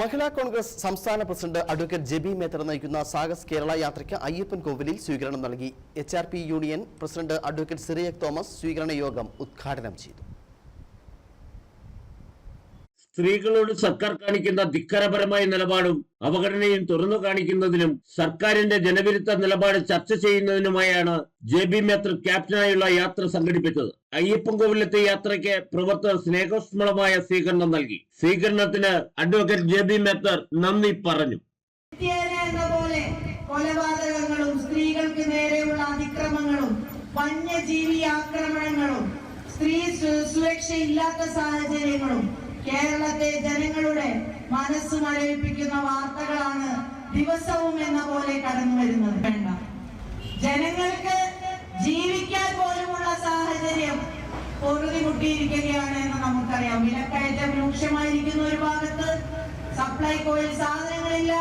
മഹിളാ കോൺഗ്രസ് സംസ്ഥാന president advocate JB Mather നയിക്കുന്ന സാഗസ് കേരള യാത്രയ്ക്ക് അയ്യപ്പൻ കോവിലിൽ സ്വീകരണം നൽകി. H union president advocate Cyriac Thomas സ്വീകരണ യോഗം ഉദ്ഘാടനം ചെയ്തു. സ്ത്രീകളോട് സർക്കാർ കാണിക്കുന്ന ധിക്കാരപരമായ നിലപാടും അവഗണനയും തുറന്നു കാണിക്കുന്നതിനും സർക്കാരിന്റെ ജനവിരുദ്ധ നിലപാട് ചർച്ച ചെയ്യുന്നതിനുമായാണ് ജെ ബി മേത്തർ ക്യാപ്റ്റനായുള്ള യാത്ര സംഘടിപ്പിച്ചത്. അയ്യപ്പൻകോവിലത്തെ യാത്രയ്ക്ക് പ്രവർത്തകർ സ്നേഹോഷ്മളമായ സ്വീകരണം നൽകി. സ്വീകരണത്തിന് അഡ്വക്കേറ്റ് ജെ ബി മേത്തർ നന്ദി പറഞ്ഞു. കൊലപാതകങ്ങളും സ്ത്രീകൾക്ക് നേരെയുള്ള അതിക്രമങ്ങളും വന്യജീവി ആക്രമണങ്ങളും സ്ത്രീ സുരക്ഷയില്ലാത്ത സാഹചര്യങ്ങളും കേരളത്തെ ജനങ്ങളുടെ മനസ്സ് മരവിപ്പിക്കുന്ന വാർത്തകളാണ് ദിവസവും എന്ന പോലെ കടന്നു വരുന്നത്. വേണ്ട. ജനങ്ങൾക്ക് ജീവിക്കാൻ പോലുമുള്ള സാഹചര്യം പൊറുതി മുട്ടിയിരിക്കുകയാണ് എന്ന് നമുക്കറിയാം. വിലക്കയറ്റം രൂക്ഷമായിരിക്കുന്ന ഒരു ഭാഗത്ത് സപ്ലൈകോയിൽ സാധനങ്ങളില്ല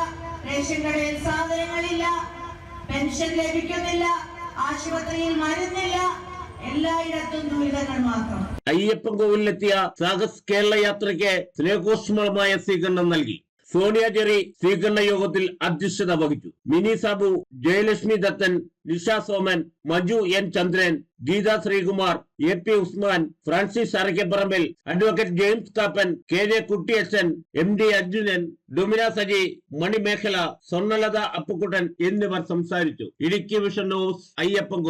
റേഷൻ കടയിൽ സാധനങ്ങളില്ല പെൻഷൻ ലഭിക്കുന്നില്ല ആശുപത്രിയിൽ മരുന്നില്ല എല്ലായിടത്തും ദുരിതങ്ങൾ മാത്രം. അയ്യപ്പൻ കോവിലെത്തിയ സാഗസ് കേരള യാത്രയ്ക്ക് സ്നേഹോഷ്മളമായ സ്വീകരണം നൽകി. സോണിയ ജെറി സ്വീകരണ യോഗത്തിൽ അധ്യക്ഷത വഹിച്ചു. Mini Sabu Jayalakshmi Dathan Nisha Soman Manju N Chandran Geetha Sreekumar A P Usman Francis Arakkaparambil advocate James Kappan K J Kuttiyachan M D Arjunan Domina Saji Manimekhala Swarnalatha Appukuttan എന്നിവർ സംസാരിച്ചു. Idukki vision news Ayyappan